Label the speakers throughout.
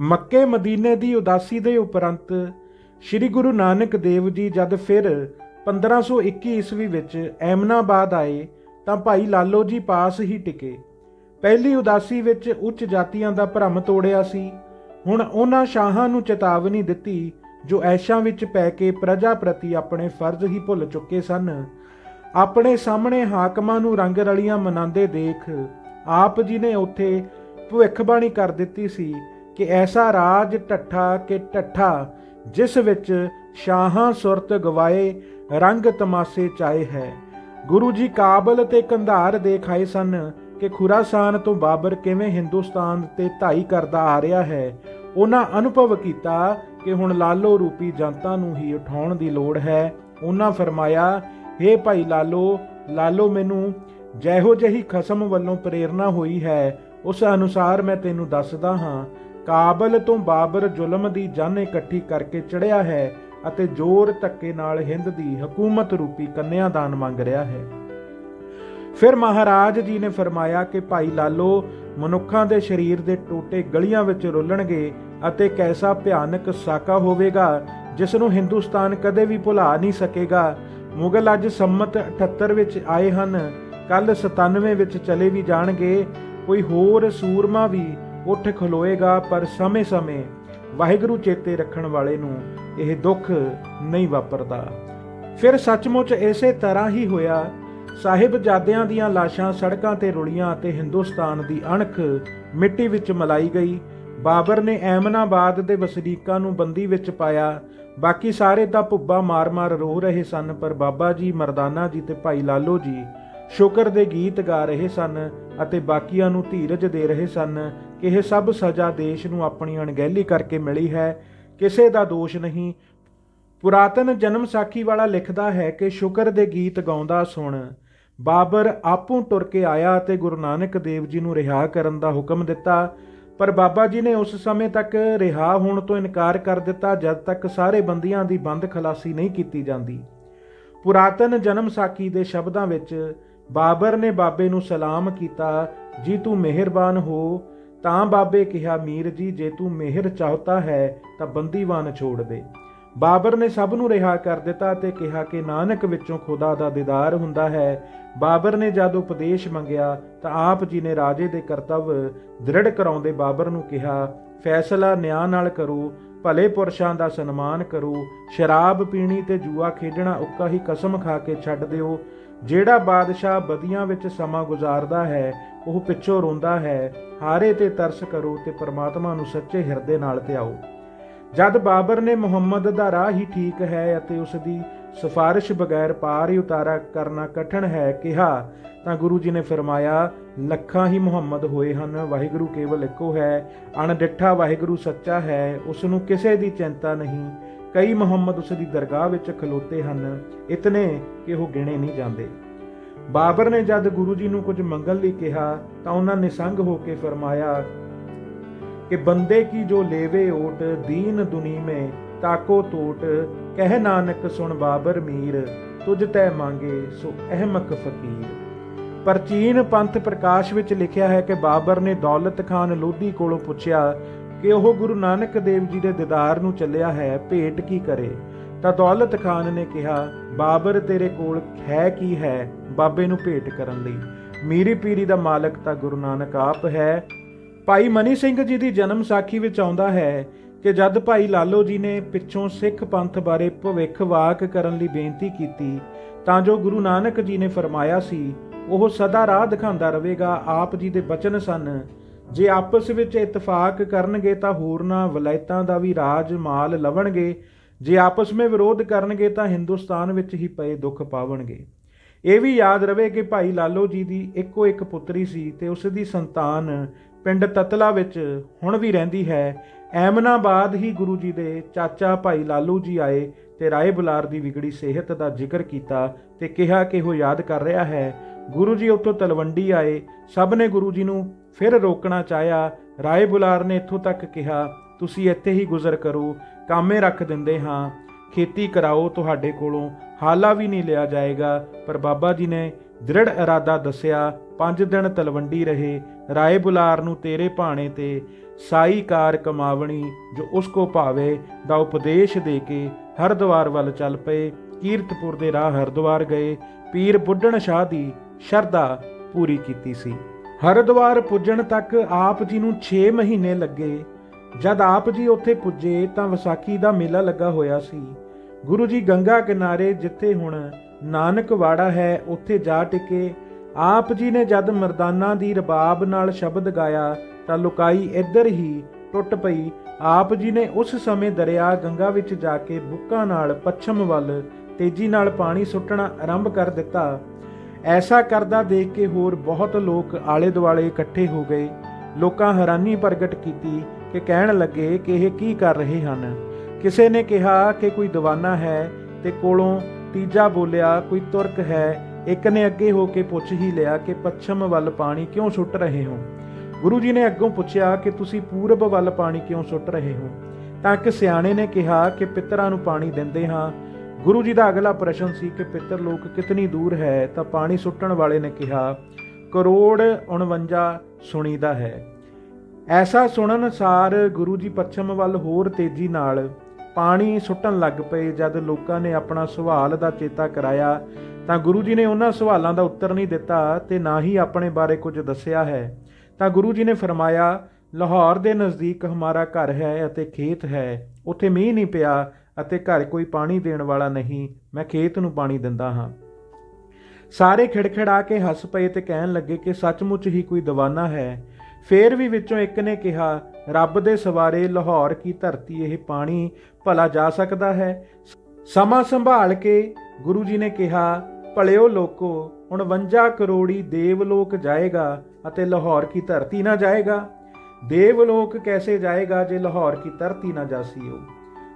Speaker 1: ਮੱਕੇ ਮਦੀਨੇ ਦੀ ਉਦਾਸੀ ਦੇ ਉਪਰੰਤ ਸ੍ਰੀ ਗੁਰੂ ਨਾਨਕ ਦੇਵ ਜੀ ਜਦ ਫਿਰ 1521 ਈਸਵੀ ਵਿੱਚ ਐਮਨਾਬਾਦ ਆਏ ਤਾਂ ਭਾਈ ਲਾਲੋ ਜੀ ਪਾਸ ਹੀ ਟਿਕੇ। ਪਹਿਲੀ ਉਦਾਸੀ ਵਿੱਚ ਉੱਚ ਜਾਤੀਆਂ ਦਾ ਭਰਮ ਤੋੜਿਆ ਸੀ। ਹੁਣ ਉਹਨਾਂ ਸ਼ਾਹਾਂ ਨੂੰ ਚੇਤਾਵਨੀ ਦਿੱਤੀ, ਜੋ ਐਸ਼ਾਂ ਵਿੱਚ ਪੈ ਕੇ ਪ੍ਰਜਾ ਪ੍ਰਤੀ ਆਪਣੇ ਫਰਜ਼ ਹੀ ਭੁੱਲ ਚੁੱਕੇ ਸਨ। ਆਪਣੇ ਸਾਹਮਣੇ ਹਾਕਮਾਂ ਨੂੰ ਰੰਗ ਰਲੀਆਂ ਮਨਾਉਂਦੇ ਦੇਖ ਆਪ ਜੀ ਨੇ ਉੱਥੇ ਭਵਿੱਖਬਾਣੀ ਕਰ ਦਿੱਤੀ ਸੀ। ਕਿ ਐਸਾ ਰਾਜ ਟੱਠਾ ਕਿ ਟੱਠਾ ਜਿਸ ਵਿੱਚ ਸ਼ਾਹਾਂ ਸੁਰਤ ਗਵਾਏ, ਰੰਗ ਤਮਾਸੇ ਚਾਏ ਹੈ। ਗੁਰੂ ਜੀ ਕਾਬਲ ਤੇ ਕੰਧਾਰ ਦੇਖਾਏ ਸਨ ਕਿ ਖੁਰਾਸਾਨ ਤੋਂ ਬਾਬਰ ਕਿਵੇਂ ਹਿੰਦੁਸਤਾਨ ਤੇ ਧਾਈ ਕਰਦਾ ਆ ਰਿਹਾ ਹੈ। ਉਹਨਾਂ ਅਨੁਭਵ ਕੀਤਾ ਕਿ ਹੁਣ ਲਾਲੋ ਰੂਪੀ ਜਨਤਾ ਨੂੰ ਹੀ ਉਠਾਉਣ ਦੀ ਲੋੜ ਹੈ। ਉਹਨਾਂ ਫਰਮਾਇਆ हे ਭਾਈ ਲਾਲੋ ਲਾਲੋ ਮੈਨੂੰ, ਜਿਹੋ ਜਿਹੀ ਖਸਮ ਵੱਲੋਂ ਪ੍ਰੇਰਣਾ ਹੋਈ ਹੈ, ਉਸ ਅਨੁਸਾਰ ਮੈਂ ਤੈਨੂੰ ਦੱਸਦਾ ਹਾਂ ਕਾਬਲ ਤੋਂ ਬਾਬਰ ਜ਼ੁਲਮ ਦੀ ਜਨ ਇਕੱਠੀ ਕਰਕੇ ਚੜਿਆ ਹੈ ਅਤੇ ਜ਼ੋਰ ਧੱਕੇ ਨਾਲ ਹਿੰਦ ਦੀ ਹਕੂਮਤ ਰੂਪੀ ਕੰਨਿਆਦਾਨ ਮੰਗ ਰਿਹਾ ਹੈ। ਫਿਰ ਮਹਾਰਾਜ ਜੀ ਨੇ ਫਰਮਾਇਆ ਕਿ ਭਾਈ ਲਾਲੋ, ਮਨੁੱਖਾਂ ਦੇ ਸਰੀਰ ਦੇ ਟੋਟੇ ਗਲੀਆਂ ਵਿੱਚ ਰੁਲਣਗੇ ਅਤੇ ਕੈਸਾ ਭਿਆਨਕ ਸਾਕਾ ਹੋਵੇਗਾ, ਜਿਸ ਨੂੰ ਹਿੰਦੁਸਤਾਨ ਕਦੇ ਵੀ ਭੁਲਾ ਨਹੀਂ ਸਕੇਗਾ। ਮੁਗਲ ਅੱਜ ਸੰਮਤ 78 ਵਿੱਚ ਆਏ ਹਨ ਕੱਲ 97 ਵਿੱਚ ਚਲੇ ਵੀ ਜਾਣਗੇ, ਕੋਈ ਹੋਰ ਸੂਰਮਾ ਵੀ ਉੱਠ ਖਲੋਏਗਾ, ਪਰ ਸਮੇਂ-ਸਮੇਂ ਵਾਹਿਗੁਰੂ ਚੇਤੇ ਰੱਖਣ ਵਾਲੇ ਨੂੰ ਇਹ ਦੁੱਖ ਨਹੀਂ ਵਾਪਰਦਾ। ਫਿਰ ਸੱਚਮੁੱਚ ਇਸੇ ਤਰ੍ਹਾਂ ਹੀ ਹੋਇਆ। ਸਾਹਿਬਜ਼ਾਦਿਆਂ ਦੀਆਂ ਲਾਸ਼ਾਂ ਸੜਕਾਂ ਤੇ ਰੁਲੀਆਂ ਅਤੇ ਹਿੰਦੁਸਤਾਨ ਦੀ ਅਣਖ ਮਿੱਟੀ ਵਿੱਚ ਮਲਾਈ ਗਈ। ਬਾਬਰ ਨੇ ਐਮਨਾਬਾਦ ਦੇ ਵਸਨੀਕਾਂ ਨੂੰ ਬੰਦੀ ਵਿੱਚ ਪਾਇਆ। ਬਾਕੀ ਸਾਰੇ ਤਾਂ ਭੁੱਬਾ ਮਾਰ-ਮਾਰ ਰੋ ਰਹੇ ਸਨ, ਪਰ ਬਾਬਾ ਜੀ, ਮਰਦਾਨਾ ਜੀ ਤੇ ਭਾਈ ਲਾਲੋ ਜੀ ਸ਼ੁਕਰ ਦੇ ਗੀਤ ਗਾ ਰਹੇ ਸਨ ਅਤੇ ਬਾਕੀਆਂ ਨੂੰ ਧੀਰਜ ਦੇ ਰਹੇ ਸਨ। ਕਿ ਇਹ ਸਭ ਸਜ਼ਾ ਦੇਸ਼ ਨੂੰ ਆਪਣੀ ਅਣਗਹਿਲੀ ਕਰਕੇ ਮਿਲੀ ਹੈ। ਕਿਸੇ ਦਾ ਦੋਸ਼ ਨਹੀਂ। ਪੁਰਾਤਨ ਜਨਮ ਸਾਖੀ ਵਾਲਾ ਲਿਖਦਾ ਹੈ ਕਿ ਸ਼ੁਕਰ ਦੇ ਗੀਤ ਗਾਉਂਦਾ ਸੁਣ। ਬਾਬਰ ਆਪੂ ਟੁਰ ਕੇ ਆਇਆ ਅਤੇ ਗੁਰੂ ਨਾਨਕ ਦੇਵ ਜੀ ਨੂੰ ਰਿਹਾ ਕਰਨ ਦਾ ਹੁਕਮ ਦਿੱਤਾ। ਪਰ ਬਾਬਾ ਜੀ ਨੇ ਉਸ ਸਮੇਂ ਤੱਕ ਰਿਹਾ ਹੋਣ ਤੋਂ ਇਨਕਾਰ ਕਰ ਦਿੱਤਾ, ਜਦ ਤੱਕ ਸਾਰੇ ਬੰਦੀਆਂ ਦੀ ਬੰਦ ਖਲਾਸੀ ਨਹੀਂ ਕੀਤੀ ਜਾਂਦੀ। ਪੁਰਾਤਨ ਜਨਮ ਸਾਖੀ ਦੇ ਸ਼ਬਦਾਂ ਵਿੱਚ, ਬਾਬਰ ਨੇ ਬਾਬੇ ਨੂੰ ਸਲਾਮ ਕੀਤਾ, ਜੀ ਤੂੰ ਮਿਹਰਬਾਨ ਹੋ ਤਾਂ ਬਾਬੇ ਕਿਹਾ, ਮੀਰ ਜੀ, ਜੇ ਤੂੰ ਮਿਹਰ ਚਾਹਤਾ ਹੈ, ਤਾਂ ਬੰਦੀਵਾਨ ਛੋੜ ਦੇ। ਬਾਬਰ ਨੇ ਸਭ ਨੂੰ ਰਿਹਾ ਕਰ ਦਿੱਤਾ ਤੇ ਕਿਹਾ ਕਿ ਨਾਨਕ ਵਿੱਚੋਂ ਖੁਦਾ ਦਾ ਦੀਦਾਰ ਹੁੰਦਾ ਹੈ। ਬਾਬਰ ਨੇ ਜਦ ਉਪਦੇਸ਼ ਮੰਗਿਆ, ਤਾਂ ਆਪ ਜੀ ਨੇ ਰਾਜੇ ਦੇ ਕਰਤੱਵ ਦ੍ਰਿੜ ਕਰਾਉਂਦੇ ਬਾਬਰ ਨੂੰ ਕਿਹਾ, ਫੈਸਲਾ ਨਿਆਂ ਨਾਲ ਕਰੋ ਭਲੇ ਪੁਰਸ਼ਾਂ ਦਾ ਸਨਮਾਨ ਕਰੋ। ਸ਼ਰਾਬ ਪੀਣੀ ਤੇ ਜੂਆ ਖੇਡਣਾ ਉੱਕਾ ਹੀ ਕਸਮ ਖਾ ਕੇ ਛੱਡ ਦਿਓ। ਜਿਹੜਾ ਬਾਦਸ਼ਾਹ ਬਦੀਆਂ ਵਿੱਚ ਸਮਾਂ ਗੁਜ਼ਾਰਦਾ ਹੈ, ਉਹ ਪਿੱਛੋਂ ਰੋਂਦਾ ਹੈ। ਹਾਰੇ ਤੇ ਤਰਸ ਕਰੋ ਤੇ ਪਰਮਾਤਮਾ ਨੂੰ ਸੱਚੇ ਹਿਰਦੇ ਨਾਲ ਧਿਆਓ ਜਦ ਬਾਬਰ ਨੇ ਮੁਹੰਮਦ ਦਾ ਰਾਹ ਹੀ ਠੀਕ ਹੈ ਅਤੇ ਉਸ ਦੀ ਸਿਫਾਰਿਸ਼ ਬਗੈਰ ਪਾਰ ਹੀ ਉਤਾਰਾ ਕਰਨਾ ਕਠਿਨ ਹੈ। ਕਿਹਾ ਤਾਂ ਗੁਰੂ ਜੀ ਨੇ ਫਰਮਾਇਆ, ਲੱਖਾਂ ਹੀ ਮੁਹੰਮਦ ਹੋਏ ਹਨ, ਵਾਹਿਗੁਰੂ ਕੇਵਲ ਇੱਕੋ ਹੈ, ਅਣਡਿੱਠਾ ਵਾਹਿਗੁਰੂ ਸੱਚਾ ਹੈ ਉਸ ਨੂੰ ਕਿਸੇ ਦੀ ਚਿੰਤਾ ਨਹੀਂ। ਕਈ ਮੁਹੰਮਦ ਉਸ ਦੀ ਦਰਗਾਹ ਵਿੱਚ ਖਲੋਤੇ ਹਨ, ਇਤਨੇ ਕਿ ਉਹ ਗਿਣੇ ਨਹੀਂ ਜਾਂਦੇ। ਬਾਬਰ ਨੇ ਜਦ ਗੁਰੂ ਜੀ ਨੂੰ ਕੁਝ ਮੰਗਣ ਲਈ ਕਿਹਾ, ਤਾਂ ਉਹਨਾਂ ਨੇ ਸੰਗ ਹੋ ਕੇ ਫਰਮਾਇਆ ਕਿ ਬੰਦੇ ਕੀ ਜੋ ਲੇਵੇ ਓਟ, ਦੀਨ ਦੁਨੀ ਮੇ ਤਾਕੋ ਟੋਟ ਕਹਿ ਨਾਨਕ ਸੁਣ ਬਾਬਰ ਮੀਰ, ਤੁਝ ਤੈ ਮੰਗੇ ਸੋ ਅਹਿਮਕ ਫਕੀਰ। ਪ੍ਰਚੀਨ ਪੰਥ ਪ੍ਰਕਾਸ਼ ਵਿੱਚ ਲਿਖਿਆ ਹੈ ਕਿ ਬਾਬਰ ਨੇ ਦੌਲਤ ਖਾਨ ਲੋਧੀ ਕੋਲੋਂ ਪੁੱਛਿਆ ਕਿ ਉਹ ਗੁਰੂ ਨਾਨਕ ਦੇਵ ਜੀ ਦੇ ਦੀਦਾਰ ਨੂੰ ਚੱਲਿਆ ਹੈ, ਭੇਟ ਕੀ ਕਰੇ? ਤਾਂ ਦੌਲਤ ਖਾਨ ਨੇ ਕਿਹਾ, ਬਾਬਰ ਤੇਰੇ ਕੋਲ ਹੈ ਕੀ ਹੈ? ਬਾਬੇ ਨੂੰ ਭੇਟ ਕਰਨ ਲਈ। ਮੀਰੀ ਪੀਰੀ ਦਾ ਮਾਲਕ ਤਾਂ ਗੁਰੂ ਨਾਨਕ ਆਪ ਹੈ। ਭਾਈ ਮਨੀ ਸਿੰਘ ਜੀ ਦੀ ਜਨਮ ਸਾਖੀ ਵਿੱਚ ਆਉਂਦਾ ਹੈ। ਕਿ ਜਦ ਭਾਈ ਲਾਲੋ ਜੀ ਨੇ ਪਿੱਛੋਂ ਸਿੱਖ ਪੰਥ ਬਾਰੇ ਭਵਿੱਖ ਵਾਕ ਕਰਨ ਲਈ ਬੇਨਤੀ ਕੀਤੀ, ਤਾਂ ਜੋ ਗੁਰੂ ਨਾਨਕ ਜੀ ਨੇ ਫਰਮਾਇਆ ਸੀ, ਉਹ ਸਦਾ ਰਾਹ ਦਿਖਾਉਂਦਾ ਰਹੇਗਾ, ਆਪ ਜੀ ਦੇ ਬਚਨ ਸਨ। ਜੇ ਆਪਸ ਵਿੱਚ ਇਤਫਾਕ ਕਰਨਗੇ ਤਾਂ ਹੋਰਨਾਂ ਵਲਾਇਤਾਂ ਦਾ ਵੀ ਰਾਜ ਮਾਲ ਲਵਣਗੇ, ਜੇ ਆਪਸ ਵਿੱਚ ਵਿਰੋਧ ਕਰਨਗੇ ਤਾਂ ਹਿੰਦੁਸਤਾਨ ਵਿੱਚ ਹੀ ਪਏ ਦੁੱਖ ਪਾਵਣਗੇ। ਇਹ ਵੀ ਯਾਦ ਰਵੇ ਕਿ ਭਾਈ ਲਾਲੋ ਜੀ ਦੀ ਇੱਕੋ ਇੱਕ ਪੁੱਤਰੀ ਸੀ ਤੇ ਉਸ ਦੀ ਸੰਤਾਨ ਪਿੰਡ ਤਤਲਾ ਵਿੱਚ ਹੁਣ ਵੀ ਰਹਿੰਦੀ ਹੈ ਐਮਨਾਬਾਦ ਹੀ ਗੁਰੂ ਜੀ ਦੇ ਚਾਚਾ ਭਾਈ ਲਾਲੂ ਜੀ ਆਏ ਤੇ ਰਾਏ ਬੁਲਾਰ ਦੀ ਵਿਗੜੀ ਸਿਹਤ ਦਾ ਜ਼ਿਕਰ ਕੀਤਾ ਤੇ ਕਿਹਾ ਕਿ ਉਹ ਯਾਦ ਕਰ ਰਿਹਾ ਹੈ। ਗੁਰੂ ਜੀ ਉੱਥੋਂ ਤਲਵੰਡੀ ਆਏ, ਸਭ ਨੇ ਗੁਰੂ ਜੀ ਨੂੰ ਫਿਰ ਰੋਕਣਾ ਚਾਹਿਆ। ਰਾਏ ਬੁਲਾਰ ਨੇ ਇੱਥੋਂ ਤੱਕ ਕਿਹਾ, ਤੁਸੀਂ ਇੱਥੇ ਹੀ ਗੁਜ਼ਰ ਕਰੋ, ਕਾਮੇ ਰੱਖ ਦਿੰਦੇ ਹਾਂ। ਖੇਤੀ ਕਰਾਓ ਤੁਹਾਡੇ ਕੋਲੋਂ, ਹਾਲਾ ਵੀ ਨਹੀਂ ਲਿਆ ਜਾਏਗਾ। ਪਰ ਬਾਬਾ ਜੀ ਨੇ ਦ੍ਰਿੜ ਇਰਾਦਾ ਦੱਸਿਆ, ਪੰਜ ਦਿਨ ਤਲਵੰਡੀ ਰਹੇ, ਰਾਏ ਬੁਲਾਰ ਨੂੰ ਤੇਰੇ ਭਾਣੇ ਤੇ ਸਾਈ ਕਾਰ ਕਮਾਵਣੀ, ਜੋ ਉਸ ਕੋ ਭਾਵੇ, ਦਾ ਉਪਦੇਸ਼ ਦੇ ਕੇ ਹਰਦੁਆਰ ਵੱਲ ਚੱਲ ਪਏ। ਕੀਰਤਪੁਰ ਦੇ ਰਾਹ ਹਰਦੁਆਰ ਗਏ। ਪੀਰ ਬੁੱਢਣ ਸ਼ਾਹ ਦੀ ਸ਼ਰਧਾ ਪੂਰੀ ਕੀਤੀ ਸੀ। ਹਰਦੁਆਰ ਪੁੱਜਣ ਤੱਕ ਆਪ ਜੀ ਨੂੰ 6 ਮਹੀਨੇ ਲੱਗੇ। ਜਦ ਆਪ ਜੀ ਉੱਥੇ ਪੁੱਜੇ ਤਾਂ ਵਿਸਾਖੀ ਦਾ ਮੇਲਾ ਲੱਗਾ ਹੋਇਆ ਸੀ। ਗੁਰੂ ਜੀ ਗੰਗਾ ਕਿਨਾਰੇ ਜਿੱਥੇ ਹੁਣ ਨਾਨਕ ਵਾੜਾ ਹੈ, ਉੱਥੇ ਜਾ ਟਿਕੇ। ਆਪ ਜੀ ਨੇ ਜਦ ਮਰਦਾਨਾ ਦੀ ਰਬਾਬ ਨਾਲ ਸ਼ਬਦ ਗਾਇਆ, ਤਾਂ ਲੁਕਾਈ ਇੱਧਰ ਹੀ ਟੁੱਟ ਪਈ। ਆਪ ਜੀ ਨੇ ਉਸ ਸਮੇਂ ਦਰਿਆ ਗੰਗਾ ਵਿੱਚ ਜਾ ਕੇ ਬੁੱਕਾਂ ਨਾਲ ਪੱਛਮ ਵੱਲ ਤੇਜ਼ੀ ਨਾਲ ਪਾਣੀ ਸੁੱਟਣਾ ਆਰੰਭ ਕਰ ਦਿੱਤਾ। ਐਸਾ ਕਰਦਾ ਦੇਖ ਕੇ ਹੋਰ ਬਹੁਤ ਲੋਕ ਆਲੇ ਦੁਆਲੇ ਇਕੱਠੇ ਹੋ ਗਏ। ਲੋਕਾਂ ਹੈਰਾਨੀ ਪ੍ਰਗਟ ਕੀਤੀ ਕਿ ਕਹਿਣ ਲੱਗੇ ਕਿ ਇਹ ਕੀ ਕਰ ਰਹੇ ਹਨ। ਕਿਸੇ ਨੇ ਕਿਹਾ ਕਿ ਕੋਈ ਦੀਵਾਨਾ ਹੈ ਤੇ ਕੋਲੋਂ ਤੀਜਾ ਬੋਲਿਆ, ਕੋਈ ਤੁਰਕ ਹੈ? ਇੱਕ ਨੇ ਅੱਗੇ ਹੋ ਕੇ ਪੁੱਛ ਹੀ ਲਿਆ ਕਿ ਪੱਛਮ ਵੱਲ ਪਾਣੀ ਕਿਉਂ ਸੁੱਟ ਰਹੇ ਹੋ? ਗੁਰੂ ਜੀ ਨੇ ਅੱਗੋਂ ਪੁੱਛਿਆ ਕਿ, ਤੁਸੀਂ ਪੂਰਬ ਵੱਲ ਪਾਣੀ ਕਿਉਂ ਸੁੱਟ ਰਹੇ ਹੋ? ਤਾਂ ਇੱਕ ਸਿਆਣੇ ਨੇ ਕਿਹਾ ਕਿ, ਪਿੱਤਰਾਂ ਨੂੰ ਪਾਣੀ ਦਿੰਦੇ ਹਾਂ। ਗੁਰੂ ਜੀ ਦਾ ਅਗਲਾ ਪ੍ਰਸ਼ਨ ਸੀ ਕਿ, ਪਿੱਤਰ ਲੋਕ ਕਿਤਨੀ ਦੂਰ ਹੈ? ਤਾਂ ਪਾਣੀ ਸੁੱਟਣ ਵਾਲੇ ਨੇ ਕਿਹਾ, ਕਰੋੜ 49 ਸੁਣੀਦਾ ਹੈ। ਐਸਾ ਸੁਣਨ ਸਾਰ ਗੁਰੂ ਜੀ ਪੱਛਮ ਵੱਲ ਹੋਰ ਤੇਜ਼ੀ ਨਾਲ ਪਾਣੀ ਸੁੱਟਣ ਲੱਗ ਪਏ ਜਦ ਲੋਕਾਂ ਨੇ ਆਪਣਾ ਸਵਾਲ ਦਾ ਚੇਤਾ ਕਰਾਇਆ, ਤਾਂ ਗੁਰੂ ਜੀ ਨੇ ਉਹਨਾਂ ਸਵਾਲਾਂ ਦਾ ਉੱਤਰ ਨਹੀਂ ਦਿੱਤਾ ਤੇ ਨਾ ਹੀ ਆਪਣੇ ਬਾਰੇ ਕੁਝ ਦੱਸਿਆ ਹੈ। ਤਾਂ ਗੁਰੂ ਜੀ ਨੇ ਫਰਮਾਇਆ, ਲਾਹੌਰ ਦੇ ਨਜ਼ਦੀਕ ਹਮਾਰਾ ਘਰ ਹੈ ਅਤੇ ਖੇਤ ਹੈ, ਉੱਥੇ ਮੀਂਹ ਨਹੀਂ ਪਿਆ ਅਤੇ ਘਰ ਕੋਈ ਪਾਣੀ ਦੇਣ ਵਾਲਾ ਨਹੀਂ, ਮੈਂ ਖੇਤ ਨੂੰ ਪਾਣੀ ਦਿੰਦਾ ਹਾਂ। ਸਾਰੇ ਖਿੜਖਿੜਾ ਕੇ ਹੱਸ ਪਏ ਤੇ ਕਹਿਣ ਲੱਗੇ ਕਿ ਸੱਚਮੁੱਚ ਹੀ ਕੋਈ ਦੀਵਾਨਾ ਹੈ। ਫੇਰ ਵੀ ਵਿੱਚੋਂ ਇੱਕ ਨੇ ਕਿਹਾ, ਰੱਬ ਦੇ ਸਵਾਰੇ ਲਾਹੌਰ ਕੀ ਧਰਤੀ ਇਹ ਪਾਣੀ ਭਲਾ ਜਾ ਸਕਦਾ ਹੈ। ਸਮਾਂ ਸੰਭਾਲ ਕੇ ਗੁਰੂ ਜੀ ਨੇ ਕਿਹਾ, ਭਲਿਓ ਲੋਕੋ 49 ਕਰੋੜੀ ਦੇਵਲੋਕ ਜਾਏਗਾ ਅਤੇ ਲਾਹੌਰ ਕੀ ਧਰਤੀ ਨਾ ਜਾਏਗਾ? ਦੇਵਲੋਕ ਕੈਸੇ ਜਾਏਗਾ ਜੇ ਲਾਹੌਰ ਕੀ ਧਰਤੀ ਨਾ ਜਾਸੀਓ?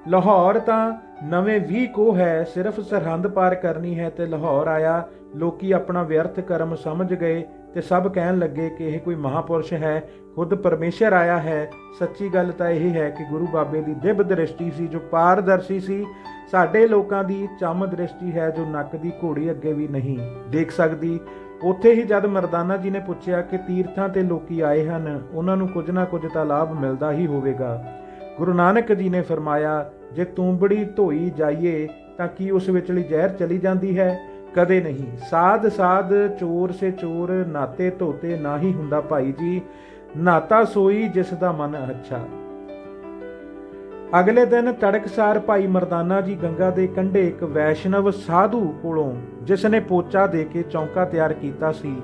Speaker 1: ਲਾਹੌਰ ਤਾਂ ਨਵੇਂ 20 ਕੋ ਹੈ, ਸਿਰਫ ਸਰਹੰਦ ਪਾਰ ਕਰਨੀ ਹੈ ਤੇ ਲਾਹੌਰ ਆਇਆ। ਲੋਕੀ ਆਪਣਾ ਵਿਅਰਥ ਕਰਮ ਸਮਝ ਗਏ ਤੇ ਸਭ ਕਹਿਣ ਲੱਗੇ ਕਿ ਇਹ ਕੋਈ ਮਹਾਪੁਰਸ਼ ਹੈ, ਖੁਦ ਪਰਮੇਸ਼ਰ ਆਇਆ ਹੈ। ਸੱਚੀ ਗੱਲ ਤਾਂ ਇਹ ਹੈ ਕਿ ਗੁਰੂ ਬਾਬੇ ਦੀ ਦਿਵ ਦ੍ਰਿਸ਼ਟੀ ਸੀ, ਜੋ ਪਾਰਦਰਸ਼ੀ ਸੀ। ਸਾਡੇ ਲੋਕਾਂ ਦੀ ਚਮ ਦ੍ਰਿਸ਼ਟੀ ਹੈ, ਜੋ ਨੱਕ ਦੀ ਘੋੜੀ ਅੱਗੇ ਵੀ ਨਹੀਂ ਦੇਖ ਸਕਦੀ। ਉੱਥੇ ਹੀ ਜਦ ਮਰਦਾਨਾ ਜੀ ਨੇ ਪੁੱਛਿਆ ਕਿ ਤੀਰਥਾਂ ਤੇ ਲੋਕੀ ਆਏ ਹਨ, ਉਹਨਾਂ ਨੂੰ ਕੁਝ ਨਾ ਕੁਝ ਤਾਂ ਲਾਭ ਮਿਲਦਾ ਹੀ ਹੋਵੇਗਾ। ਗੁਰੂ ਨਾਨਕ ਜੀ ਨੇ ਫਰਮਾਇਆ, ਜੇ ਤੂੰਬੜੀ ਧੋਈ ਜਾਈਏ, ਤਾਂ ਕੀ ਉਸ ਵਿਚਲੀ ਜ਼ਹਿਰ ਚਲੀ ਜਾਂਦੀ ਹੈ? ਕਦੇ ਨਹੀਂ। ਸਾਧ ਸਾਧ ਚੋਰ ਸੇ ਚੋਰ, ਨਾਤੇ ਧੋਤੇ ਨਾ ਹੁੰਦਾ ਭਾਈ ਜੀ। ਨਾਤਾ ਸੋਈ ਜਿਸ ਦਾ ਮਨ ਅੱਛਾ। ਅਗਲੇ ਦਿਨ ਤੜਕਸਾਰ ਭਾਈ ਮਰਦਾਨਾ ਜੀ ਗੰਗਾ ਦੇ ਕੰਢੇ ਇੱਕ ਵੈਸ਼ਨਵ ਸਾਧੂ ਕੋਲੋਂ, ਜਿਸ ਨੇ ਪੋਚਾ ਦੇ ਕੇ ਚੌਂਕਾ ਤਿਆਰ ਕੀਤਾ ਸੀ,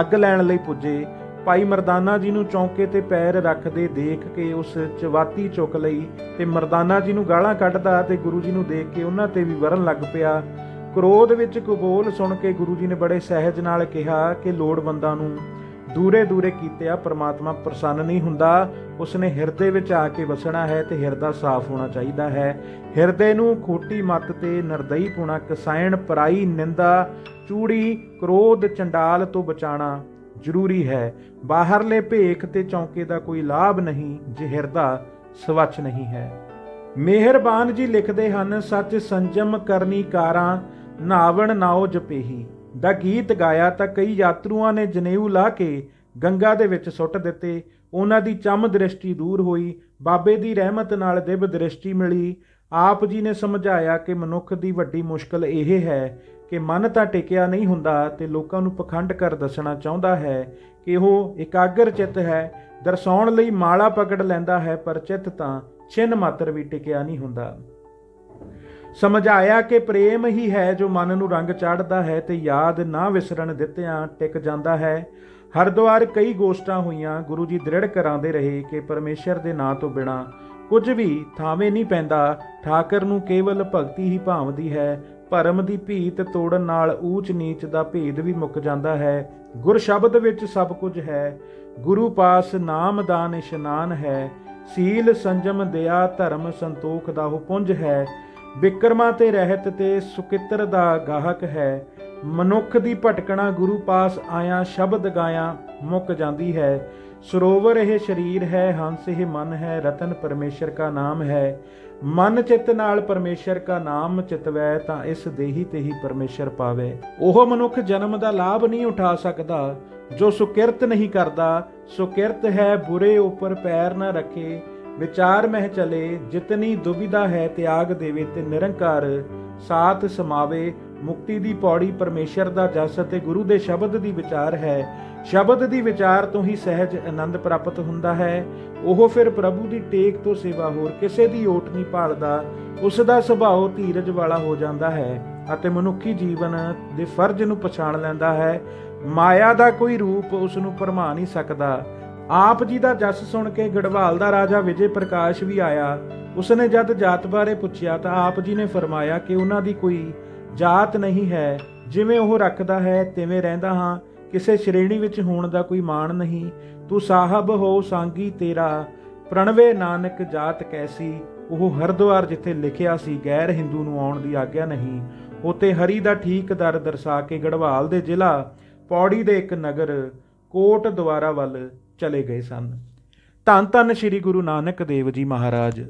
Speaker 1: ਅੱਗ ਲੈਣ ਲਈ ਪੁੱਜੇ। ਭਾਈ ਮਰਦਾਨਾ ਜੀ ਨੂੰ ਚੌਂਕੇ ਤੇ ਪੈਰ ਰੱਖਦੇ ਦੇਖ ਕੇ ਉਸ ਚਵਾਤੀ ਚੁੱਕ ਲਈ ਤੇ ਮਰਦਾਨਾ ਜੀ ਨੂੰ ਗਾਲਾਂ ਕੱਢਦਾ ਤੇ ਗੁਰੂ ਜੀ ਨੂੰ ਦੇਖ ਕੇ ਉਹਨਾਂ ਤੇ ਵੀ ਵਰਨ ਲੱਗ ਪਿਆ। ਕ੍ਰੋਧ ਵਿੱਚ ਕਬੋਲ ਸੁਣ ਕੇ ਗੁਰੂ ਜੀ ਨੇ ਬੜੇ ਸਹਿਜ ਨਾਲ ਕਿਹਾ ਕਿ ਲੋੜਵੰਦਾਂ ਨੂੰ ਦੂਰੇ ਦੂਰੇ ਕੀਤਿਆ ਪ੍ਰਮਾਤਮਾ ਪ੍ਰਸੰਨ ਨਹੀਂ ਹੁੰਦਾ। ਉਸਨੇ ਹਿਰਦੇ ਵਿੱਚ ਆ ਕੇ ਵਸਣਾ ਹੈ ਤੇ ਹਿਰਦਾ ਸਾਫ਼ ਹੋਣਾ ਚਾਹੀਦਾ ਹੈ। ਹਿਰਦੇ ਨੂੰ ਖੋਟੀ ਮੱਤ ਤੇ ਨਰਦਈ ਪੁਣਾ ਕਸਾਇਣ ਪਰਾਈ, ਨਿੰਦਾ, ਚੂੜੀ, ਕ੍ਰੋਧ, ਚੰਡਾਲ ਤੋਂ ਬਚਾਣਾ। ਜ਼ਰੂਰੀ ਹੈ। ਬਾਹਰਲੇ ਭੇਖ ਤੇ ਚੌਂਕੇ ਦਾ ਕੋਈ ਲਾਭ ਨਹੀਂ ਜੇ ਹਿਰਦਾ ਸਵੱਛ ਨਹੀਂ ਹੈ। ਮਿਹਰਬਾਨ ਜੀ ਲਿਖਦੇ ਹਨ, ਸੱਚ ਸੰਜਮ ਕਰਨੀ ਕਾਰਾਂ, ਨਾਵਣ ਨਾਓ ਜਪੇਹੀ। ਦਾ ਗੀਤ ਗਾਇਆ ਤਾਂ ਕਈ ਯਾਤਰੂਆਂ ਨੇ ਜਨੇਊ ਲਾ ਕੇ ਗੰਗਾ ਦੇ ਵਿੱਚ ਸੁੱਟ ਦਿੱਤੇ। ਉਹਨਾਂ ਦੀ ਚੰਮ ਦ੍ਰਿਸ਼ਟੀ ਦੂਰ ਹੋਈ, ਬਾਬੇ ਦੀ ਰਹਿਮਤ ਨਾਲ ਦਿਵ ਦ੍ਰਿਸ਼ਟੀ ਮਿਲੀ। ਆਪ ਜੀ ਨੇ ਸਮਝਾਇਆ ਕਿ ਮਨੁੱਖ ਦੀ ਵੱਡੀ ਮੁਸ਼ਕਲ ਇਹ ਹੈ ਕਿ ਮਨ ਤਾਂ ਟਿਕਿਆ ਨਹੀਂ ਹੁੰਦਾ ਤੇ ਲੋਕਾਂ ਨੂੰ ਪਖੰਡ ਕਰ ਦੱਸਣਾ ਚਾਹੁੰਦਾ ਹੈ ਕਿ ਉਹ ਇਕਾਗਰ ਚਿੱਤ ਹੈ, ਦਰਸਾਉਣ ਲਈ ਮਾਲਾ ਪਕੜ ਲੈਂਦਾ ਹੈ, ਪਰ ਚਿੱਤ ਤਾਂ ਛਿਨ ਮਾਤਰ ਵੀ ਟਿਕਿਆ ਨਹੀਂ ਹੁੰਦਾ। ਸਮਝਾਇਆ ਕਿ ਪ੍ਰੇਮ ਹੀ ਹੈ ਜੋ ਮਨ ਨੂੰ ਰੰਗ ਚਾੜਦਾ ਹੈ ਤੇ ਯਾਦ ਨਾ ਵਿਸਰਨ ਦਿੱਤਿਆਂ ਟਿਕ ਜਾਂਦਾ ਹੈ। ਹਰਦੁਆਰ ਕਈ ਗੋਸ਼ਟਾਂ ਹੋਈਆਂ, ਗੁਰੂ ਜੀ ਦ੍ਰਿੜ ਕਰਾਉਂਦੇ ਰਹੇ ਕਿ ਪਰਮੇਸ਼ਰ ਦੇ ਨਾਂ ਤੋਂ ਬਿਨਾ ਕੁਝ ਵੀ ਥਾਵੇਂ ਨਹੀਂ ਪੈਂਦਾ। ਠਾਕਰ ਨੂੰ ਕੇਵਲ ਭਗਤੀ ਹੀ ਭਾਵਦੀ ਹੈ ਭਰਮ ਦੀ ਭੀਤ ਤੋੜਨ ਨਾਲ ਊਚ ਨੀਚ ਦਾ ਭੇਦ ਵੀ ਮੁੱਕ ਜਾਂਦਾ ਹੈ। ਗੁਰ ਸ਼ਬਦ ਵਿੱਚ ਸਭ ਕੁਝ ਹੈ। ਗੁਰੂ ਪਾਸ ਨਾਮ ਦਾਨ ਇਸ਼ਨਾਨ ਹੈ। ਸੀਲ ਸੰਜਮ ਦਇਆ ਧਰਮ ਸੰਤੋਖ ਦਾ ਉਹ ਪੁੰਜ ਹੈ। ਵਿਕਰਮਾਂ ਤੇ ਰਹਿਤ ਤੇ ਸੁਕਿੱਤਰ ਦਾ ਗਾਹਕ ਹੈ। ਮਨੁੱਖ ਦੀ ਭਟਕਣਾ ਗੁਰੂ ਪਾਸ ਆਇਆ ਸ਼ਬਦ ਗਾਇਆ ਮੁੱਕ ਜਾਂਦੀ ਹੈ। ਸਰੋਵਰ ਇਹ ਸਰੀਰ ਹੈ, ਹੰਸ ਇਹ ਮਨ ਹੈ, ਰਤਨ ਪਰਮੇਸ਼ਰ ਕਾ ਨਾਮ ਹੈ। ਮਨ ਚਿੱਤ ਨਾਲ ਪਰਮੇਸ਼ਰ ਕਾ ਨਾਮ ਚਿਤਵੈ, ਤਾਂ ਇਸ ਦੇਹੀ ਤੇ ਹੀ ਪਰਮੇਸ਼ਰ ਪਾਵੇ। ਉਹ ਮਨੁੱਖ ਜਨਮ ਦਾ ਲਾਭ ਨਹੀਂ ਉਠਾ ਸਕਦਾ, ਜੋ ਸੁਕਿਰਤ ਨਹੀਂ ਕਰਦਾ। ਸੁਕਿਰਤ ਹੈ, ਬੁਰੇ ਉੱਪਰ ਪੈਰ ਨਾ ਰੱਖੇ, ਵਿਚਾਰ ਮਹਿ ਚਲੇ, ਜਿਤਨੀ ਦੁਬਿਧਾ ਹੈ, ਤਿਆਗ ਦੇਵੇ ਤੇ ਨਿਰੰਕਾਰ। ਸਾਥ ਸਮਾਵੇ, ਮੁਕਤੀ ਦੀ ਪੌੜੀ ਪਰਮੇਸ਼ਰ ਦਾ ਜਸ ਅਤੇ ਗੁਰੂ ਦੇ ਸ਼ਬਦ ਦੀ ਵਿਚਾਰ ਹੈ। ਸ਼ਬਦ ਦੀ ਵਿਚਾਰ ਤੋਂ ਹੀ ਸਹਿਜ ਆਨੰਦ ਪ੍ਰਾਪਤ ਹੁੰਦਾ ਹੈ। ਉਹ ਫਿਰ ਪ੍ਰਭੂ ਦੀ ਟੇਕ ਤੋਂ ਸਿਵਾ ਹੋਰ ਕਿਸੇ ਦੀ ਓਟ ਨਹੀਂ ਭਾਲਦਾ। ਉਸ ਦਾ ਸੁਭਾਅ ਧੀਰਜ ਵਾਲਾ ਹੋ ਜਾਂਦਾ ਹੈ ਅਤੇ ਮਨੁੱਖੀ ਜੀਵਨ ਦੇ ਫਰਜ਼ ਨੂੰ ਪਛਾਣ ਲੈਂਦਾ ਹੈ। ਮਾਇਆ ਦਾ ਕੋਈ ਰੂਪ ਉਸ ਨੂੰ ਭਰਮਾ ਨਹੀਂ ਸਕਦਾ। ਆਪ ਜੀ ਦਾ ਜਸ ਸੁਣ ਕੇ ਗੜਵਾਲ ਦਾ ਰਾਜਾ ਵਿਜੇ ਪ੍ਰਕਾਸ਼ ਵੀ ਆਇਆ। ਉਸਨੇ ਜਦ ਜਾਤ ਬਾਰੇ ਪੁੱਛਿਆ ਤਾਂ ਆਪ ਜੀ ਨੇ ਫਰਮਾਇਆ ਕਿ ਉਹਨਾਂ ਦੀ ਕੋਈ ਜਾਤ ਨਹੀਂ ਹੈ। ਜਿਵੇਂ ਉਹ ਰੱਖਦਾ ਹੈ, ਤਿਵੇਂ ਰਹਿੰਦਾ ਹਾਂ। ਕਿਸੇ ਸ਼੍ਰੇਣੀ ਵਿੱਚ ਹੋਣ ਦਾ ਕੋਈ ਮਾਣ ਨਹੀਂ। ਤੂੰ ਸਾਹਿਬ ਹੋ ਸਾਂਗੀ ਤੇਰਾ, ਪ੍ਰਣਵੇ ਨਾਨਕ ਜਾਤ ਕੈਸੀ। ਉਹ ਹਰਦੁਆਰ ਜਿੱਥੇ ਲਿਖਿਆ ਸੀ, ਗੈਰ ਹਿੰਦੂ ਨੂੰ ਆਉਣ ਦੀ ਆਗਿਆ ਨਹੀਂ। ਉਤੇ ਹਰੀ ਦਾ ਠੀਕ ਦਰ ਦਰਸਾ ਕੇ ਗੜਵਾਲ ਦੇ ਜ਼ਿਲ੍ਹਾ, ਪੌੜੀ ਦੇ ਇੱਕ ਨਗਰ, ਕੋਟ ਦੁਆਰਾ ਵੱਲ ਚਲੇ ਗਏ ਸਨ। ਧੰਨ ਧੰਨ ਸ੍ਰੀ ਗੁਰੂ ਨਾਨਕ ਦੇਵ ਜੀ ਮਹਾਰਾਜ।